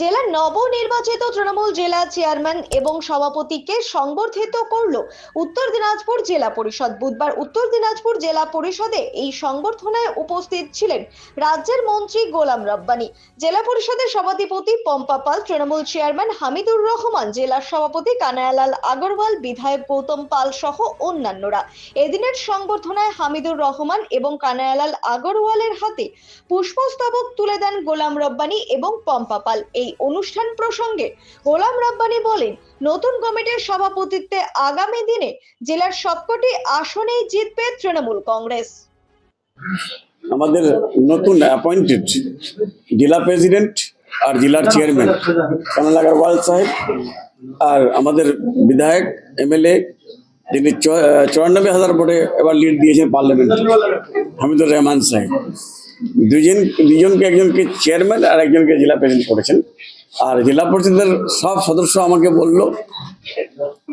জেলার নবনির্বাচিত তৃণমূল জেলা চেয়ারম্যান এবং সভাপতিকে সংবর্ধিত করল উত্তর দিনাজপুর জেলা পরিষদ। বুধবার উত্তর দিনাজপুর জেলা পরিষদে এই সংবর্ধনায় উপস্থিত ছিলেন রাজ্যের মন্ত্রী গোলাম রব্বানি, জেলা পরিষদের সভাধিপতি পম্পা পাল, তৃণমূল চেয়ারম্যান হামিদুর রহমান জেলার সভাপতি কানায়ালাল আগরওয়াল, বিধায়ক গৌতম পাল সহ অন্যান্যরা। এদিনের সংবর্ধনায় হামিদুর রহমান এবং কানায়ালাল আগরওয়ালের হাতে পুষ্পস্তবক তুলে দেন গোলাম রব্বানি এবং পম্পা পাল। এই অনুষ্ঠান প্রসঙ্গে গোলাম রব্বানি বলেন, নতুন কমিটির সভাপতিত্বে আগামী দিনে জেলার সবকটি আসনেই জিতবে তৃণমূল কংগ্রেস। আমাদের নতুন অ্যাপয়েন্টেড জেলা প্রেসিডেন্ট আর জেলার চেয়ারম্যান কানাল আগরওয়াল সাহেব আর আমাদের বিধায়ক, এমএলএ যিনি চুরানব্বই হাজার ভোটে এবার লিড দিয়েছেন পার্লামেন্ট হামিদুর রহমান সাহেব। দুজন দুজনকে একজনকে চেয়ারম্যান আর একজনকে জেলা প্রেসিডেন্ট করেছেন। আর জেলা পরিষদের সব সদস্য আমাকে বলল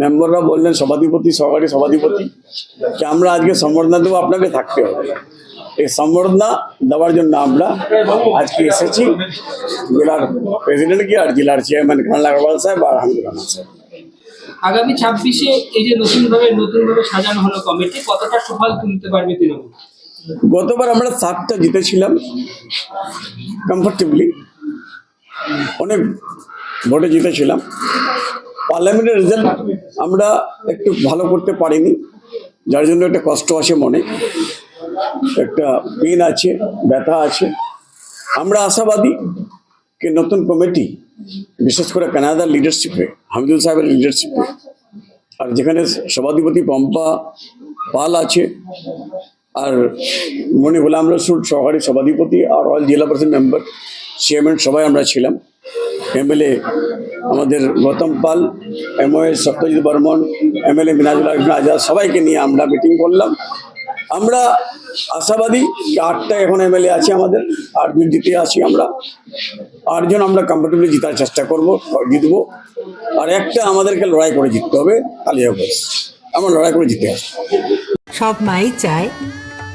মেম্বাররা বললেন, সভাধিপতি, সহকারী সভাধিপতি, যে আমরা আজকে সম্বর্ধনা দেবো, আপনাকে থাকতে হবে। এই সম্বর্ধনা দেওয়ার জন্য আমরা আজকে এসেছি জেলার প্রেসিডেন্টকে আর জেলার চেয়ারম্যান আগরওয়াল সাহেব আর হামিদুর সাহেব। আগামী ছাব্বিশে এই যে নতুন ভাবে নতুন ভাবে সাজানো হলো কমিটি কতটা সুফল তুলতে পারবে তৃণমূল? গতবার আমরা সাতটা জিতেছিলাম কমফর্টেবলি অনেক ভোটে জিতেছিলাম। পার্লামেন্টের রেজাল্ট আমরা একটু ভালো করতে পারিনি, যার জন্য একটা কষ্ট আছে মনে। একটা পেন আছে, ব্যথা আছে। আমরা আশাবাদী কি নতুন কমিটি বিশেষ করে কানাডার লিডারশিপে হামিদুল সাহেবের লিডারশিপে আর যেখানে সভাধিপতি পম্পা পাল আছে আর মনি গোলাম রসুল সহকারী সভাধিপতি আর অল জেলা পরিষদ মেম্বার, চেয়ারম্যান সবাই আমরা ছিলাম। এমএলএ আমাদের গৌতম পাল, এমওএ সত্যজিৎ বর্মন, এমএলএ মিনাজুল আজাদ সবাইকে নিয়ে আমরা মিটিং করলাম। আমরা আশাবাদী আটটা এখন এমএলএ আছে আমাদের, আটজন জিতে আছি আমরা। আটজন আমরা কমফোর্টেবলি জেতার চেষ্টা করব, জিতবো। আর একটা আমাদেরকে লড়াই করে জিততে হবে আলিয়া কালিয়াগঞ্জ। আমরা লড়াই করে জিতে আসব। সব মাই চায়